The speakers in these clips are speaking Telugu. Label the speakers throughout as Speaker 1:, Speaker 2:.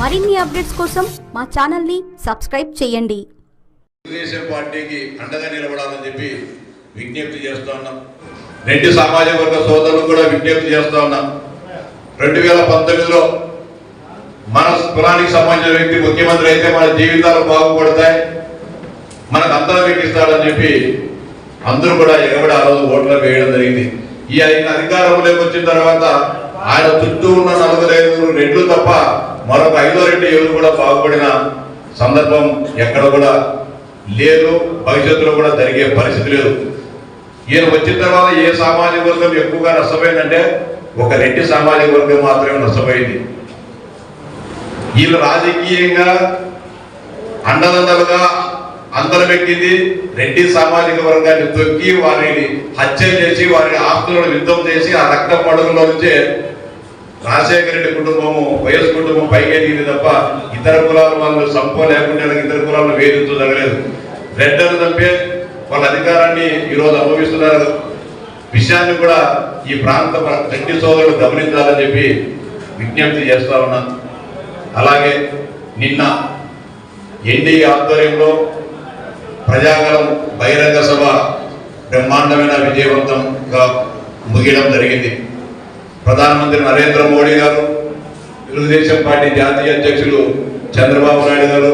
Speaker 1: మరిన్ని అప్డేట్స్ కోసం మా ఛానల్ని సబ్స్క్రైబ్ చేయండి.
Speaker 2: తెలుగుదేశం పార్టీకి అండగా నిలబడాలని చెప్పి విజ్ఞప్తి చేస్తా ఉన్నాం. రెడ్డి సామాజిక వర్గ సోదరులు కూడా విజ్ఞప్తి చేస్తా ఉన్నాం. రెండు వేల పంతొమ్మిదిలో మన కులానికి సంబంధించిన వ్యక్తి ముఖ్యమంత్రి అయితే మన జీవితాలు బాగుపడతాయి. మనకు అందరం ఎక్కిస్తాడని చెప్పి అందరూ కూడా ఎగబడి ఆ రోజు ఓట్లు వేయడం జరిగింది. ఈ ఆయన అధికారంలోకి వచ్చిన తర్వాత ఆయన చుట్టూ ఉన్న నలుగురు ఐదుగురు రెడ్లు తప్ప మరొక ఐదో రెడ్డి ఎవరు కూడా బాగుపడిన సందర్భం ఎక్కడ కూడా లేదు. భవిష్యత్తులో కూడా జరిగే పరిస్థితి లేదు. ఈయన వచ్చిన తర్వాత ఏ సామాజిక వర్గం ఎక్కువగా నష్టపోయిందంటే ఒక రెడ్డి సామాజిక వర్గం మాత్రమే నష్టపోయింది. వీళ్ళు రాజకీయంగా అండదండలుగా అందరం పెట్టింది. రెడ్డి సామాజిక వర్గాన్ని తొక్కి వారిని హత్య చేసి వారి ఆస్తులను యుద్ధం చేసి ఆ రక్త పడుగులో నుంచే రాజశేఖర రెడ్డి కుటుంబము వైఎస్ కుటుంబం పైకి ఎదిగింది తప్ప ఇతర కులాల వాళ్ళు సంపో లేకుండా ఇతర కులాలను వేధించదగలేదు రెడ్డలు తప్పే వాళ్ళ అధికారాన్ని ఈరోజు అనుభవిస్తున్నారు విషయాన్ని కూడా ఈ ప్రాంత రెడ్డి సోదరులు గమనించాలని చెప్పి విజ్ఞప్తి చేస్తా ఉన్నా. అలాగే నిన్న ఎన్డీఏ ఆధ్వర్యంలో ప్రజాగలం బహిరంగ సభ బ్రహ్మాండమైన విజయవంతంగా ముగియడం జరిగింది. ప్రధానమంత్రి నరేంద్ర మోడీ గారు తెలుగుదేశం పార్టీ జాతీయ అధ్యక్షులు చంద్రబాబు నాయుడు గారు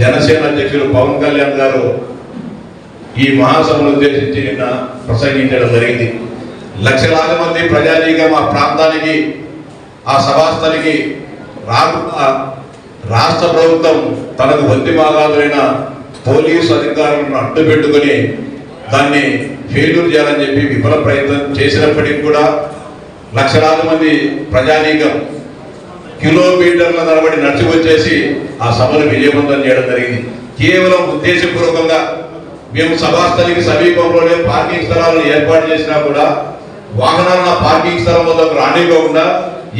Speaker 2: జనసేన అధ్యక్షులు పవన్ కళ్యాణ్ గారు ఈ మహాసభను ఉద్దేశించి నిన్న ప్రసంగించడం జరిగింది. లక్షలాది మంది ప్రజానీకం ఆ ప్రాంతానికి ఆ సభాస్థలికి రాకుండా రాష్ట్ర ప్రభుత్వం తనకు వంతి భాగాలైన పోలీసు అధికారులను అడ్డుపెట్టుకుని దాన్ని ఫెయిల్యూర్ చేయాలని చెప్పి విఫల ప్రయత్నం చేసినప్పటికీ కూడా లక్షలాది మంది ప్రజానీకం కిలోమీటర్ల తరబడి నడిచి వచ్చేసి ఆ సభను విజయవంతం చేయడం జరిగింది. కేవలం ఉద్దేశపూర్వకంగా మేము సభాస్థలికి సమీపంలోనే పార్కింగ్ స్థలాలను ఏర్పాటు చేసినా కూడా వాహనాలను పార్కింగ్ స్థలం వద్దకు రానివ్వకుండా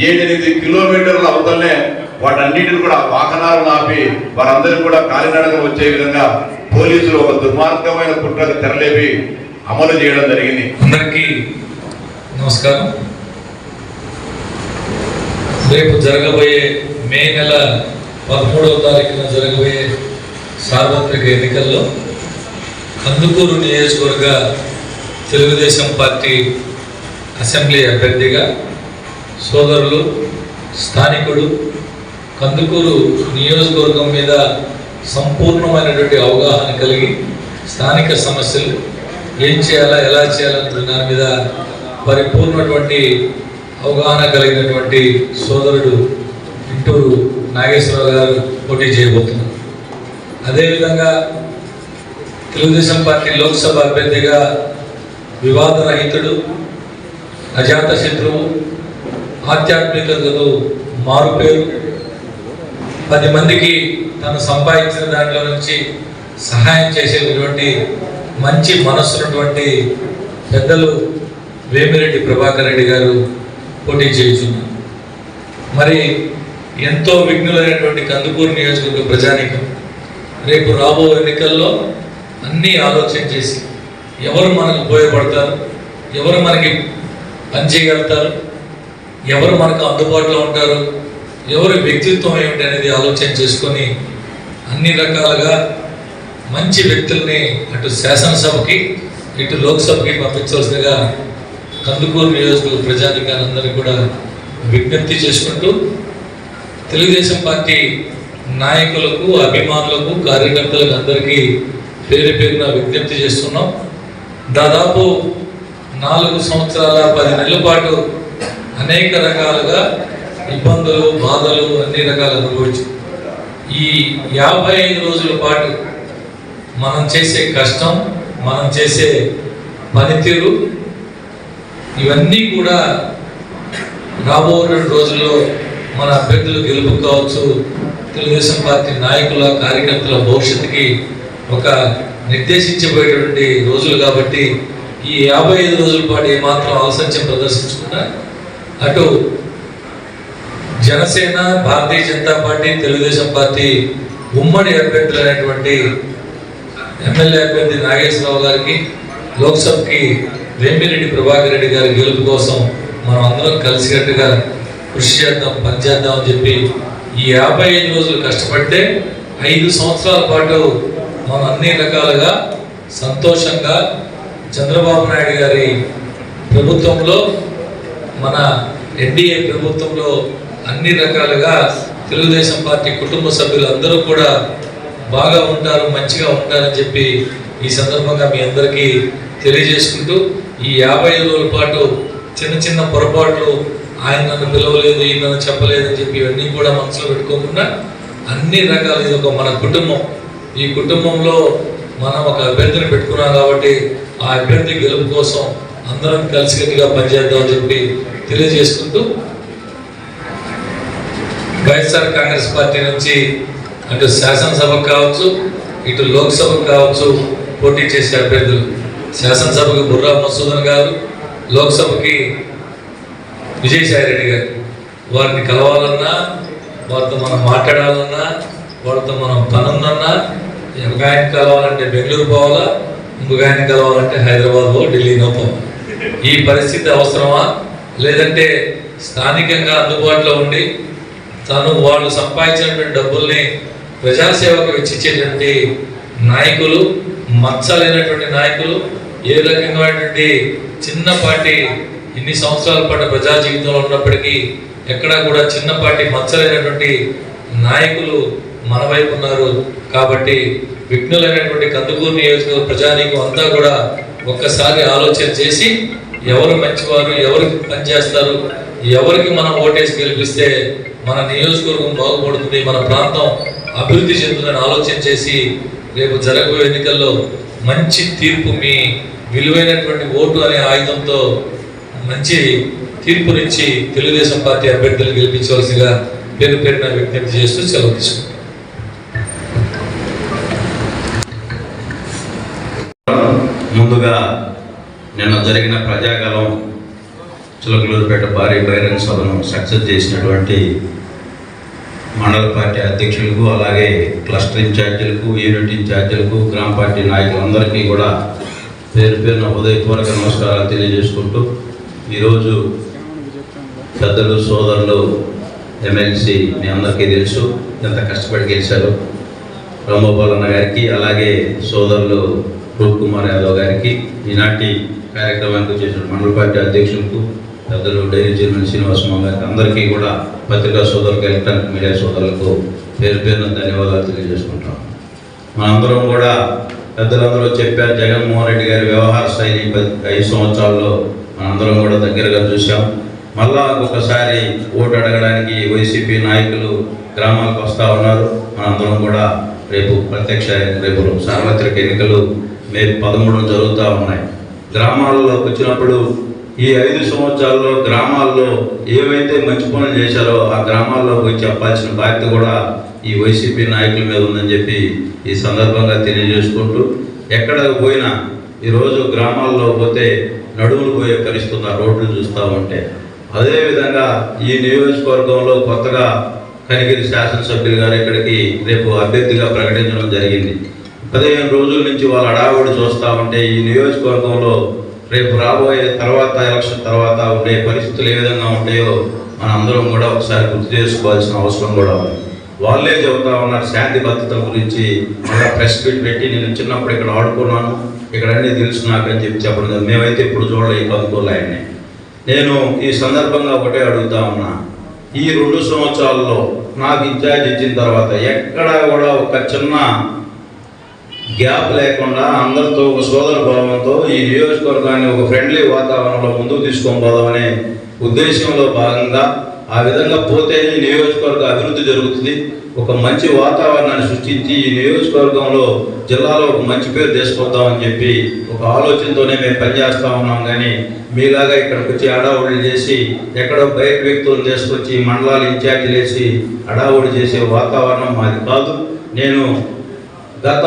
Speaker 2: ఏడెనిమిది కిలోమీటర్ల అవతలనే వాటన్నిటిని కూడా వాహనాలను ఆపి వారందరూ కూడా కాలినడక వచ్చే విధంగా పోలీసులు ఒక దుర్మార్గమైన కుట్రకు తెరలేపి అమలు చేయడం జరిగింది.
Speaker 3: అందరికీ నమస్కారం. రేపు జరగబోయే మే నెల పదమూడవ తారీఖున జరగబోయే సార్వత్రిక ఎన్నికల్లో కందుకూరు నియోజకవర్గ తెలుగుదేశం పార్టీ అసెంబ్లీ అభ్యర్థిగా సోదరులు స్థానికుడు కందుకూరు నియోజకవర్గం మీద సంపూర్ణమైనటువంటి అవగాహన కలిగి స్థానిక సమస్యలు ఏం చేయాలా ఎలా చేయాలన్న దాని మీద పరిపూర్ణటువంటి అవగాహన కలిగినటువంటి సోదరుడు ఇంటూరు నాగేశ్వరరావు గారు పోటీ చేయబోతున్నారు. అదేవిధంగా తెలుగుదేశం పార్టీ లోక్సభ అభ్యర్థిగా వివాదరహితుడు అజాత శత్రువు ఆధ్యాత్మికతకు మారుపేరు. పది మందికి తను సంపాదించిన దాంట్లో నుంచి సహాయం చేసేటటువంటి మంచి మనస్సున్నటువంటి పెద్దలు వేమిరెడ్డి ప్రభాకర్ రెడ్డి గారు పోటీ చేయుచున్నారు మరి ఎంతో విఘ్నులైనటువంటి కందుకూరు నియోజకవర్గ ప్రజానీకం రేపు రాబో ఎన్నికల్లో అన్నీ ఆలోచన చేసి ఎవరు మనకు ఉపయోగపడతారు ఎవరు మనకి పనిచేయగలుగుతారు ఎవరు మనకు అందుబాటులో ఉంటారు ఎవరి వ్యక్తిత్వం ఏమిటి అనేది ఆలోచన చేసుకొని అన్ని రకాలుగా మంచి వ్యక్తుల్ని అటు శాసనసభకి ఇటు లోక్సభకి పంపించవలసిందిగా కందుకూరు నియోజకవర్గ ప్రజానికాలందరికీ కూడా విజ్ఞప్తి చేసుకుంటూ తెలుగుదేశం పార్టీ నాయకులకు అభిమానులకు కార్యకర్తలకు అందరికీ పేరు పేరున విజ్ఞప్తి చేస్తున్నాం. దాదాపు నాలుగు సంవత్సరాల పది నెలల పాటు అనేక రకాలుగా ఇబ్బందులు బాధలు అన్ని రకాలు అనుభవించు. ఈ యాభై ఐదు రోజుల పాటు మనం చేసే కష్టం మనం చేసే పనితీరు ఇవన్నీ కూడా రాబోయే రోజుల్లో మన అభ్యర్థులు గెలుపు కావచ్చు తెలుగుదేశం పార్టీ నాయకుల కార్యకర్తల భవిష్యత్తుకి ఒక నిర్దేశించబోయేటువంటి రోజులు కాబట్టి ఈ యాభై ఐదు రోజుల పాటు ఏమాత్రం ఆలస్యం ప్రదర్శించకుండా అటు జనసేన భారతీయ జనతా పార్టీ తెలుగుదేశం పార్టీ ఉమ్మడి అభ్యర్థులు అనేటువంటి ఎమ్మెల్యే అభ్యర్థి నాగేశ్వరరావు గారికి లోక్సభకి వేమిరెడ్డి ప్రభాకర్ రెడ్డి గారి గెలుపు కోసం మనం అందరం కలిసికట్టుగా కృషి చేద్దాం పనిచేద్దాం అని చెప్పి ఈ యాభై ఐదు రోజులు కష్టపడితే ఐదు సంవత్సరాల పాటు మనం అన్ని రకాలుగా సంతోషంగా చంద్రబాబు నాయుడు గారి ప్రభుత్వంలో మన ఎన్డీఏ ప్రభుత్వంలో అన్ని రకాలుగా తెలుగుదేశం పార్టీ కుటుంబ సభ్యులు అందరూ కూడా బాగా ఉంటారు మంచిగా ఉంటారని చెప్పి ఈ సందర్భంగా మీ అందరికీ తెలియజేసుకుంటూ ఈ యాభై ఐదు రోజుల పాటు చిన్న చిన్న పొరపాట్లు ఆయన నన్ను పిలవలేదు ఈయన నన్ను చెప్పలేదని చెప్పి ఇవన్నీ కూడా మనసులో పెట్టుకోకుండా అన్ని రకాల ఇది ఒక మన కుటుంబం. ఈ కుటుంబంలో మనం ఒక అభ్యర్థిని పెట్టుకున్నాం కాబట్టి ఆ అభ్యర్థి గెలుపు కోసం అందరం కలిసికట్టుగా పనిచేద్దామని చెప్పి తెలియజేసుకుంటూ వైఎస్ఆర్ కాంగ్రెస్ పార్టీ నుంచి అటు శాసనసభకు కావచ్చు ఇటు లోక్సభకు కావచ్చు పోటీ చేసే అభ్యర్థులు. శాసనసభకు బుర్రా మసూదన్ గారు లోక్సభకి విజయసాయిరెడ్డి గారు. వారిని కలవాలన్నా వారితో మనం మాట్లాడాలన్నా వారితో మనం పనుందన్నా ఒక ఆయన కలవాలంటే బెంగళూరు పోవాలా ఇంకొక ఆయన కలవాలంటే హైదరాబాద్ ఢిల్లీలో పోవాలి. ఈ పరిస్థితి అవసరమా? లేదంటే స్థానికంగా అందుబాటులో ఉండి తను వాళ్ళు సంపాదించినటువంటి డబ్బుల్ని ప్రజాసేవకు వెచ్చించేటువంటి నాయకులు మచ్చలేనటువంటి నాయకులు ఏ రకమైనటువంటి చిన్నపాటి ఇన్ని సంవత్సరాల పాటు ప్రజా జీవితంలో ఉన్నప్పటికీ ఎక్కడా కూడా చిన్నపాటి మచ్చలైనటువంటి నాయకులు మన వైపు ఉన్నారు. కాబట్టి విఘ్నులైనటువంటి కందుకూరు నియోజకవర్గ ప్రజానీకం అంతా కూడా ఒక్కసారి ఆలోచన చేసి ఎవరు మంచివారు ఎవరికి పనిచేస్తారు ఎవరికి మనం ఓటేసి గెలిపిస్తే మన నియోజకవర్గం బాగుపడుతుంది మన ప్రాంతం అభివృద్ధి చెందుతుందని ఆలోచన చేసి రేపు జరగబోయే ఎన్నికల్లో మంచి తీర్పు మీ విలువైనటువంటి ఓటు అనే ఆయుధంతో మంచి తీర్పునిచ్చి తెలుగుదేశం పార్టీ అభ్యర్థులు గెలిపించవలసిగా పేరు పేరున విజ్ఞప్తి చేస్తూ సెలవు తీసుకుంటాం
Speaker 4: ముందుగా నిన్న జరిగిన ప్రజాకాలం చిలకలూరుపేట భారీ బహిరంగ సభను సక్సెస్ చేసినటువంటి మండల పార్టీ అధ్యక్షులకు అలాగే క్లస్టర్ ఇన్ఛార్జీలకు యూనిట్ ఇన్ఛార్జీలకు గ్రామ పార్టీ నాయకులందరికీ కూడా పేరు పేరున హృదయపూర్వక నమస్కారాలు తెలియజేసుకుంటూ ఈరోజు పెద్దలు సోదరులు ఎమ్మెల్సీ మీ అందరికీ తెలుసు ఎంత కష్టపడి గెలిచారు. రాంగోపాల్ గారికి అలాగే సోదరులు రూప్ కుమార్ యాదవ్ గారికి ఈనాటి కార్యక్రమానికి చేసిన మండల పార్టీ అధ్యక్షులకు పెద్దలు డైరీ చైర్మన్ శ్రీనివాసరావు గారికి అందరికీ కూడా పత్రికా సోదరులకు ఎలక్ట్రానిక్ మీడియా సోదరులకు పేరు పేరున ధన్యవాదాలు తెలియజేసుకుంటాం మనందరం కూడా పెద్దలందరూ చెప్పారు జగన్మోహన్ రెడ్డి గారి వ్యవహార శైలి ఐదు సంవత్సరాల్లో మనందరం కూడా దగ్గరగా చూసాం మళ్ళా ఒకసారి ఓటు అడగడానికి వైసీపీ నాయకులు గ్రామాలకు వస్తూ ఉన్నారు. మనందరం కూడా రేపు ప్రత్యక్ష రేపు సార్వత్రిక ఎన్నికలు మే పదమూడు జరుగుతూ ఉన్నాయి. గ్రామాలలో వచ్చినప్పుడు ఈ ఐదు సంవత్సరాల్లో గ్రామాల్లో ఏవైతే మంచి పనులు చేశారో ఆ గ్రామాల్లో పోయి చెప్పాల్సిన బాధ్యత కూడా ఈ వైసీపీ నాయకుల మీద ఉందని చెప్పి ఈ సందర్భంగా తెలియజేసుకుంటూ ఎక్కడ పోయినా ఈరోజు గ్రామాల్లో పోతే నడుములు పోయే పరిస్థితి ఆ రోడ్లు చూస్తూ ఉంటే అదేవిధంగా ఈ నియోజకవర్గంలో కొత్తగా కనిగిరి శాసనసభ్యులు గారు ఇక్కడికి రేపు అభ్యర్థిగా ప్రకటించడం జరిగింది. పదిహేను రోజుల నుంచి వాళ్ళు అడావుడి చూస్తూ ఉంటే ఈ నియోజకవర్గంలో రేపు రాబోయే తర్వాత ఎలక్షన్ తర్వాత ఉండే పరిస్థితులు ఏ విధంగా ఉంటాయో మనందరం కూడా ఒకసారి గుర్తు చేసుకోవాల్సిన అవసరం కూడా ఉంది. వాళ్ళే చెబుతా ఉన్నారు శాంతి భద్రత గురించి మళ్ళీ ప్రెస్ మీట్ పెట్టి నేను చిన్నప్పుడు ఇక్కడ ఆడుకున్నాను ఇక్కడ అన్నీ తెలుసు నాకని చెప్పి చెప్పడం మేమైతే ఇప్పుడు చూడలే ఈ కందుకూరు ఆయన్ని నేను ఈ సందర్భంగా ఒకటే అడుగుతా ఉన్నా ఈ రెండు సంవత్సరాల్లో నాకు ఇన్ఛార్జ్ ఇచ్చిన తర్వాత ఎక్కడా కూడా ఒక చిన్న గ్యాప్ లేకుండా అందరితో ఒక సోదర భావంతో ఈ నియోజకవర్గాన్ని ఒక ఫ్రెండ్లీ వాతావరణంలో ముందుకు తీసుకొని పోదామనే ఉద్దేశంలో భాగంగా ఆ విధంగా పోతే ఈ నియోజకవర్గ అభివృద్ధి జరుగుతుంది. ఒక మంచి వాతావరణాన్ని సృష్టించి ఈ నియోజకవర్గంలో జిల్లాలో ఒక మంచి పేరు తీసుకొద్దామని చెప్పి ఒక ఆలోచనతోనే మేము పనిచేస్తా ఉన్నాం. కానీ మీలాగా ఇక్కడికి వచ్చి అడావుడి చేసి ఎక్కడో బయట వ్యక్తులను తీసుకొచ్చి మండలాలు ఇన్ఛార్జీలు వేసి అడావుడి చేసే వాతావరణం మాది కాదు. నేను గత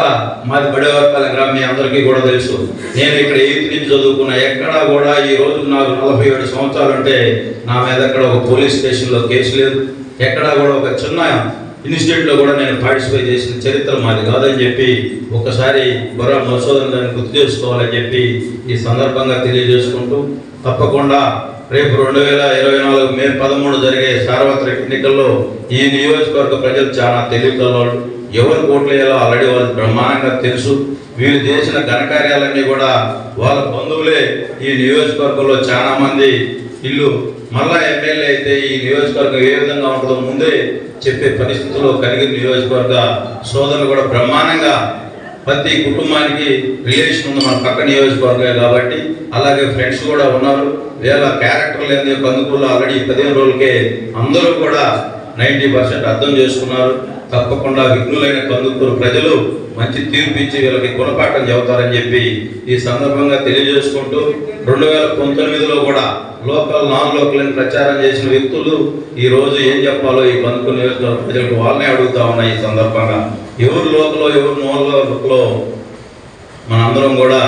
Speaker 4: మాది బడేవర్కాల గ్రామం మీ అందరికీ కూడా తెలుసు. నేను ఇక్కడ ఎయిత్ నుంచి చదువుకున్నా. ఎక్కడా కూడా ఈ రోజు నాకు నలభై ఏడు సంవత్సరాలు ఉంటే నా మీద అక్కడ ఒక పోలీస్ స్టేషన్లో కేసు లేదు. ఎక్కడా కూడా ఒక చిన్న ఇన్స్టిట్యూట్లో కూడా నేను పార్టిసిపేట్ చేసిన చరిత్ర మాది కాదని చెప్పి ఒకసారి బొర్రా మసోదం గారిని గుర్తు చేసుకోవాలని చెప్పి ఈ సందర్భంగా తెలియజేసుకుంటూ తప్పకుండా రేపు రెండు వేల ఇరవై నాలుగు మే పదమూడు జరిగే సార్వత్రిక ఎన్నికల్లో ఈ నియోజకవర్గ ప్రజలు చాలా తెలివికలవాళ్ళు ఎవరు ఓట్లు వేయాలో ఆల్రెడీ వాళ్ళు బ్రహ్మాండంగా తెలుసు. వీళ్ళు చేసిన ఘనకార్యాలన్నీ కూడా వాళ్ళ బంధువులే ఈ నియోజకవర్గంలో చాలామంది ఇల్లు మళ్ళా ఎమ్మెల్యే అయితే ఈ నియోజకవర్గం ఏ విధంగా ఉంటుందో ముందే చెప్పే పరిస్థితుల్లో కలిగిన నియోజకవర్గ సోదరులు కూడా బ్రహ్మాండంగా ప్రతి కుటుంబానికి రిలేషన్ ఉంది మన పక్క నియోజకవర్గమే కాబట్టి. అలాగే ఫ్రెండ్స్ కూడా ఉన్నారు. వీళ్ళ క్యారెక్టర్లు ఏంది కందుకూరులో ఆల్రెడీ పదిహేను రోజులకే అందరూ కూడా నైంటీ పర్సెంట్ అర్థం చేసుకున్నారు. తప్పకుండా విఘ్నులైన కందుకూరు ప్రజలు మంచి తీర్పు ఇచ్చి వీళ్ళకి గుణపాఠం చెబుతారని చెప్పి ఈ సందర్భంగా తెలియజేసుకుంటూ రెండు వేల పంతొమ్మిదిలో కూడా లోకల్ నాన్ లోకల్ అని ప్రచారం చేసిన వ్యక్తులు ఈ రోజు ఏం చెప్పాలో ఈ బంధుకు నియోజకవర్గ ప్రజలకు వాళ్ళనే అడుగుతా ఉన్నాయి ఈ సందర్భంగా. ఎవరు లోకలో ఎవరు నాన్ లోకలో మనందరం కూడా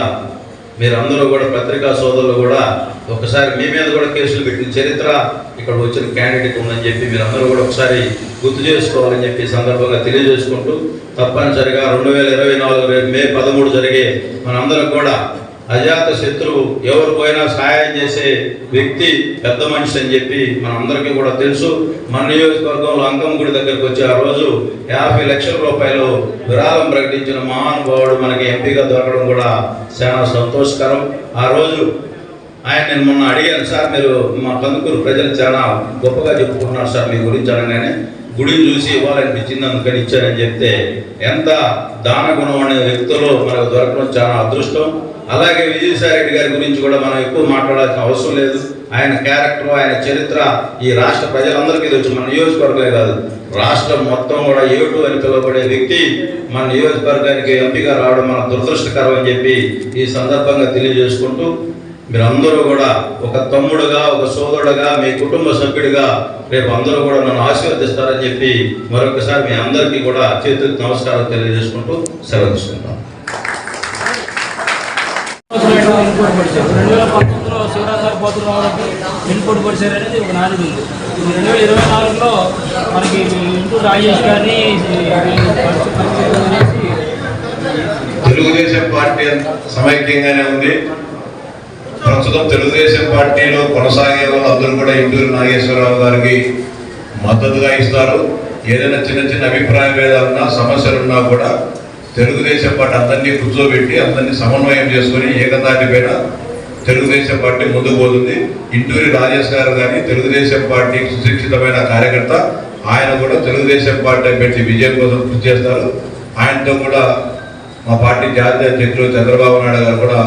Speaker 4: మీరందరూ కూడా పత్రికా సోదరులు కూడా ఒకసారి మీ మీద కూడా కేసులు పెట్టిన చరిత్ర ఇక్కడ వచ్చిన క్యాండిడేట్ ఉందని చెప్పి మీరందరూ కూడా ఒకసారి గుర్తు చేసుకోవాలని చెప్పి సందర్భంగా తెలియజేసుకుంటూ తప్పనిసరిగా రెండు వేల ఇరవై నాలుగు మే పదమూడు జరిగే మనందరం కూడా అజాత శత్రువు ఎవరు పోయినా సహాయం చేసే వ్యక్తి పెద్ద మనిషి అని చెప్పి మనందరికీ కూడా తెలుసు. మన నియోజకవర్గంలో అంకం గుడి దగ్గరకు వచ్చి ఆ రోజు యాభై లక్షల రూపాయలు విరాళం ప్రకటించిన మహానుభావుడు మనకి ఎంపీగా దొరకడం కూడా చాలా సంతోషకరం. ఆ రోజు ఆయన నేను మొన్న అడిగాను సార్ మీరు మా కందుకూరు ప్రజలు చాలా గొప్పగా చెప్పుకుంటున్నారు సార్ మీ గురించి అనగానే గుడిని చూసి ఇవ్వాలనిపించింది అందుకని ఇచ్చారని చెప్తే ఎంత దాన గుణం అనే వ్యక్తులు మనకు దొరకడం చాలా అదృష్టం. అలాగే విజయసాయి రెడ్డి గారి గురించి కూడా మనం ఎక్కువ మాట్లాడాల్సిన అవసరం లేదు. ఆయన క్యారెక్టర్ ఆయన చరిత్ర ఈ రాష్ట్ర ప్రజలందరికీ తెలుసు. మన నియోజకవర్గమే కాదు రాష్ట్రం మొత్తం కూడా ఏటు అని పిలువబడే వ్యక్తి మన నియోజకవర్గానికి ఎంపీగా రావడం మన దురదృష్టకరం అని చెప్పి ఈ సందర్భంగా తెలియజేసుకుంటూ మీరందరూ కూడా ఒక తమ్ముడుగా ఒక సోదరుడుగా మీ కుటుంబ సభ్యుడిగా రేపు అందరూ కూడా నన్ను ఆశీర్వదిస్తారని చెప్పి మరొకసారి మీ అందరికీ కూడా చేతులకు నమస్కారం తెలియజేసుకుంటూ సెలవు
Speaker 5: ఇన్పుట్ పరిచయం అనేది ఒక నాలుగు ఉంది రెండు వేల ఇరవై నాలుగులో మనకి ఇంటూ రాజేష్ గారిని
Speaker 2: తెలుగుదేశం పార్టీ సమైక్యంగానే ఉంది. ప్రస్తుతం తెలుగుదేశం పార్టీలో కొనసాగే వాళ్ళందరూ కూడా ఇంటూరు నాగేశ్వరరావు గారికి మద్దతుగా ఇస్తారు. ఏదైనా చిన్న చిన్న అభిప్రాయ భేదాలున్నా సమస్యలున్నా కూడా తెలుగుదేశం పార్టీ అందరినీ కూర్చోబెట్టి అందరినీ సమన్వయం చేసుకొని ఏకతాటి పైన తెలుగుదేశం పార్టీ ముందుకు పోతుంది. ఇంటూరి రాజేష్ గారు కానీ తెలుగుదేశం పార్టీ సుశిక్షితమైన కార్యకర్త ఆయన కూడా తెలుగుదేశం పార్టీ అభ్యర్థి విజయం కోసం కృషి చేస్తారు. ఆయనతో కూడా మా పార్టీ జాతీయ అధ్యక్షులు చంద్రబాబు నాయుడు గారు కూడా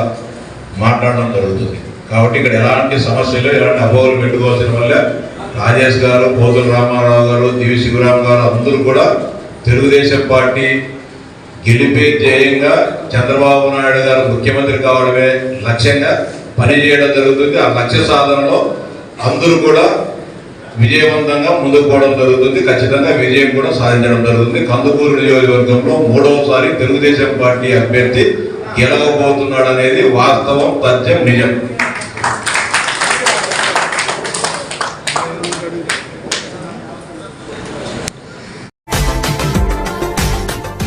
Speaker 2: మాట్లాడడం జరుగుతుంది. కాబట్టి ఇక్కడ ఎలాంటి సమస్యలు ఎలాంటి అపోహలు పెట్టుకోవాల్సిన వల్ల రాజేష్ గారు పోతుల రామారావు గారు దివి శివరామ్ గారు అందరూ కూడా తెలుగుదేశం పార్టీ గెలిపే ధ్యేయంగా చంద్రబాబు నాయుడు గారు ముఖ్యమంత్రి కావడమే లక్ష్యంగా పనిచేయడం జరుగుతుంది. ఆ లక్ష్య సాధనలో అందరూ కూడా విజయవంతంగా ముందుకు పోవడం జరుగుతుంది. ఖచ్చితంగా విజయం కూడా సాధించడం జరుగుతుంది. కందుకూరు నియోజకవర్గంలో మూడవసారి తెలుగుదేశం పార్టీ అభ్యర్థి గెలవబోతున్నాడు అనేది వాస్తవం తథ్యం నిజం.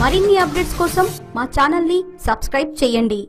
Speaker 1: మరిన్ని అప్డేట్స్ కోసం మా ఛానల్ని సబ్స్క్రైబ్ చేయండి.